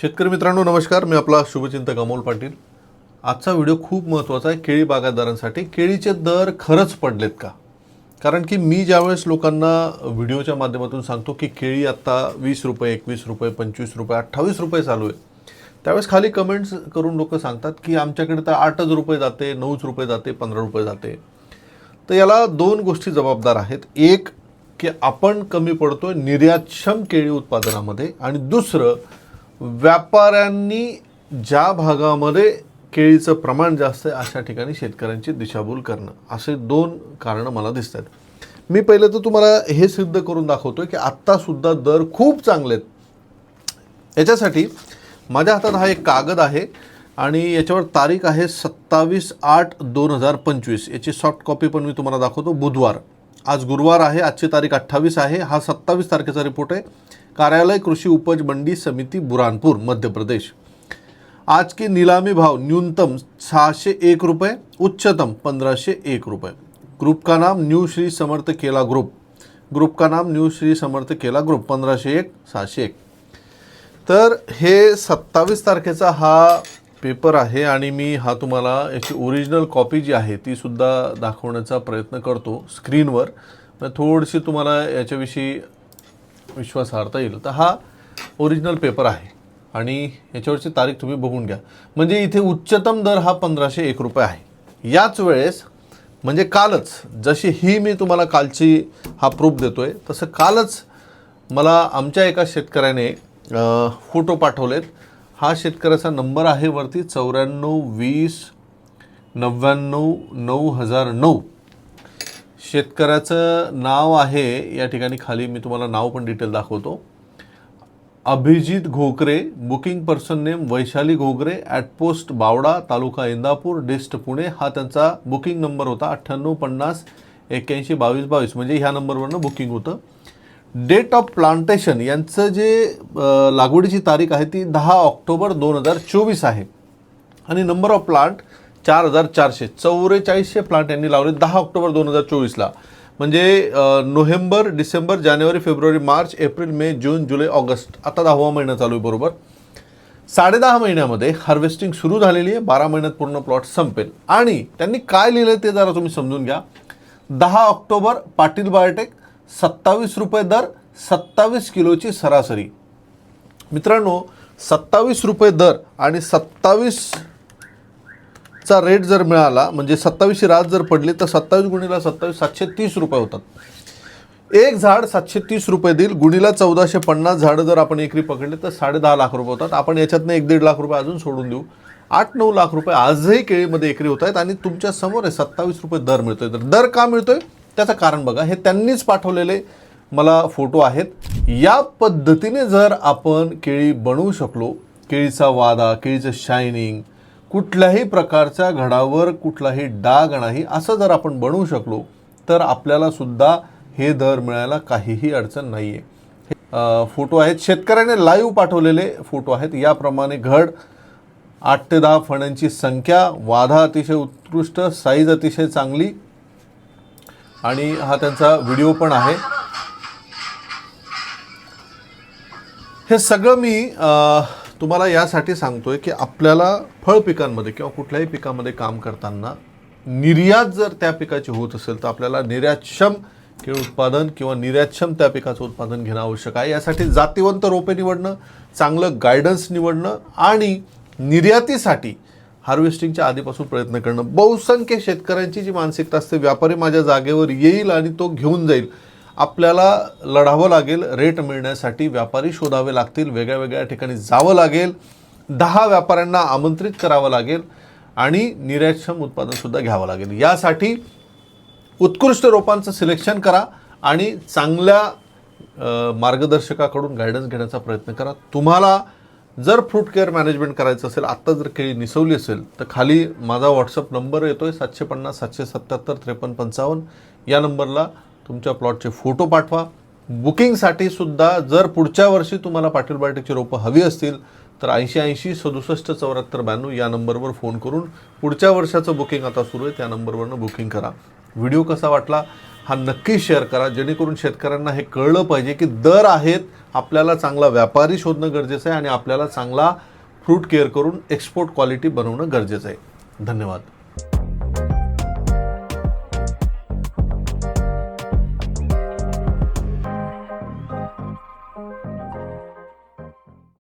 शेतकरी मित्रांनो नमस्कार. मी आपला शुभचिंतक अमोल पाटील. आजचा व्हिडिओ खूप महत्त्वाचा आहे केळी बागायतदारांसाठी. केळीचे दर खरंच पडलेत का? कारण की मी ज्यावेळेस लोकांना व्हिडिओच्या माध्यमातून सांगतो की केळी आत्ता वीस रुपये एकवीस रुपये पंचवीस रुपये अठ्ठावीस रुपये चालू आहे त्यावेळेस खाली कमेंट्स करून लोक सांगतात की आमच्याकडे तर आठच रुपये जाते नऊच रुपये जाते पंधरा रुपये जाते. तर याला दोन गोष्टी जबाबदार आहेत. एक की आपण कमी पडतोय निर्यातक्षम केळी उत्पादनामध्ये आणि दुसरं व्यापाऱ्यांनी ज्या भागामध्ये केळीचं प्रमाण जास्त आहे अशा ठिकाणी शेतकऱ्यांची दिशाभूल करणं. असे दोन कारणं मला दिसत आहेत मी पहिले तर तुम्हाला हे सिद्ध करून दाखवतोय की आत्तासुद्धा दर खूप चांगले आहेत. याच्यासाठी माझ्या हातात हा एक कागद आहे आणि याच्यावर तारीख आहे सत्तावीस आठ दोन हजार पंचवीस. याची सॉफ्ट कॉपी पण मी तुम्हाला दाखवतो बुधवार. आज गुरुवार आहे आजची तारीख अठ्ठावीस आहे. हा सत्तावीस तारखेचा रिपोर्ट आहे. कार्यालय कृषी उपज मंडी समिती बुरानपूर मध्य प्रदेश. आज के नीलामी भाव न्यूनतम सहाशे एक रुपये उच्चतम पंद्रहशे एक रुपये. ग्रुप का नाम न्यू श्री समर्थ केला ग्रुप. ग्रुप का नाम न्यू श्री समर्थ केला ग्रुप पंधराशे एक सहाशे एक. तर हे सत्तावीस तारखेचा हा पेपर आहे आणि मी हा तुम्हाला याची ओरिजिनल कॉपी जी आहे ती सुद्धा दाखवण्याचा प्रयत्न करतो स्क्रीनवर मग थोडीशी तुम्हाला याच्याविषयी विश्वासार्हता येईल. तर हा ओरिजिनल पेपर आहे आणि याच्यावरची तारीख तुम्ही बघून घ्या. म्हणजे इथे उच्चतम दर हा पंधराशे एक रुपये आहे. याच वेळेस म्हणजे कालच जशी ही मी तुम्हाला कालची हा प्रूफ देतोय तसं कालच मला आमच्या एका शेतकऱ्याने फोटो पाठवलेत. हा शेतकऱ्याचा नंबर आहे वरती चौऱ्याण्णव वीस नव्याण्णव नऊ हजार नऊ. शेतकऱ्याचं नाव आहे या ठिकाणी खाली मी तुम्हाला नाव पण डिटेल दाखवतो. Abhijit Ghokare booking person name Vaishali Ghokare at post Bawada taluka Indapur dist Pune हा त्यांचा बुकिंग नंबर होता अठ्ठ्याण्णव पन्नास एक्क्याऐंशी बावीस बावीस. म्हणजे ह्या नंबरवरनं बुकिंग होतं. डेट ऑफ प्लांटेशन यांचं जे लागवडीची तारीख आहे ती दहा ऑक्टोबर दोन हजार चोवीस आहे. आणि नंबर ऑफ प्लांट चार हजार चारशे. चौवेचाळीसशे प्लांट यांनी लावले दहा ऑक्टोबर दोन हजार चोवीसला. म्हणजे नोव्हेंबर डिसेंबर जानेवारी फेब्रुवारी मार्च एप्रिल मे जून जुलै ऑगस्ट. आता दहावा महिना चालू आहे बरोबर? साडेदहा महिन्यामध्ये हार्वेस्टिंग सुरू झालेली आहे. बारा महिन्यात पूर्ण प्लॉट संपेल. आणि त्यांनी काय लिहिलं ते जरा तुम्ही समजून घ्या. दहा ऑक्टोबर पाटील बायोटेक सत्तावीस रुपये दर सत्तावीस किलोची सरासरी. मित्रांनो सत्तावीस रुपये दर आणि सत्तावीस चा रेट जर मिळाला म्हणजे सत्तावीसची रात जर पडली तर सत्तावीस गुणीला सत्तावीस सातशे तीस रुपये होतात. एक झाड सातशे तीस रुपये देईल गुणीला चौदाशे पन्नास झाडं जर आपण एकरी पकडले तर साडे दहा लाख रुपये होतात. आपण याच्यातनं एक दीड लाख रुपये अजून सोडून देऊ. आठ नऊ लाख रुपये आजही केळीमध्ये एकरी होत आहेत आणि तुमच्यासमोर आहे सत्तावीस रुपये दर मिळतोय. तर दर का मिळतोय? त्याचं कारण बघा. हे त्यांनीच पाठवलेले मला फोटो आहेत. या पद्धतीने जर आपण केळी बनवू शकलो केळीचा वादा केळीचं शायनिंग कुठल्याही प्रकारच्या घडावर कुठलाही डाग नाही असं जर आपण बनवू शकलो तर आपल्यालासुद्धा हे दर मिळायला काहीही अडचण नाही आहे फोटो आहेत. शेतकऱ्याने लाईव्ह पाठवलेले फोटो आहेत. याप्रमाणे घड आठ ते दहा फण्यांची संख्या वाधा अतिशय उत्कृष्ट साईज अतिशय चांगली आणि हा त्यांचा व्हिडिओ पण आहे. हे सगळं मी तुम्हाला यासाठी सांगतोय की आपल्याला फळ पिकांमध्ये किंवा कुठल्याही पिकामध्ये काम करताना निर्यात जर त्या पिकाची होत असेल तर आपल्याला निर्यातक्षम केळ उत्पादन किंवा निर्यातक्षम त्या पिकाचं उत्पादन घेणं आवश्यक आहे. यासाठी जातीवंत रोपे निवडणं चांगलं गायडन्स निवडणं आणि निर्यातीसाठी हार्वेस्टिंगच्या आधीपासून प्रयत्न करणं बहुसंख्य शेतकऱ्यांची जी मानसिकता असते व्यापारी माझ्या जागेवर येईल आणि तो घेऊन जाईल. आपल्याला लढावं लागेल रेट मिळण्यासाठी व्यापारी शोधावे लागतील वेगळ्या वेगळ्या ठिकाणी जावं लागेल दहा व्यापाऱ्यांना आमंत्रित करावं लागेल आणि निर्यातक्षम उत्पादनसुद्धा घ्यावं लागेल. यासाठी उत्कृष्ट रोपांचं सिलेक्शन करा आणि चांगल्या मार्गदर्शकाकडून गायडन्स घेण्याचा प्रयत्न करा. तुम्हाला जर फ्रूट केअर मॅनेजमेंट करायचं असेल आत्ता जर केळी निसवली असेल तर खाली माझा व्हॉट्सअप नंबर येतो आहे सातशे पन्नास सातशे सत्त्याहत्तर त्रेपन्न पंचावन्न. या नंबरला तुमच्या प्लॉटचे फोटो पाठवा. बुकिंगसाठी सुद्धा जर पुढच्या वर्षी तुम्हाला पाटील बायोटेकची रोपं हवी असतील तर ऐंशी ऐंशी सदुसष्ट चौऱ्याहत्तर ब्याण्णव या नंबरवर फोन करून पुढच्या वर्षाचं बुकिंग आता सुरू आहे त्या नंबरवरनं बुकिंग करा. व्हिडिओ कसा वाटला? हा नक्की शेअर करा. जेणेकरून शेतकऱ्यांना हे कळलं पाहिजे की दर आहेत आपल्याला चांगला व्यापारी शोधणं गरजेचं आहे आणि आपल्याला चांगला फ्रूट केअर करून एक्सपोर्ट क्वालिटी बनवणं गरजेचं आहे. धन्यवाद.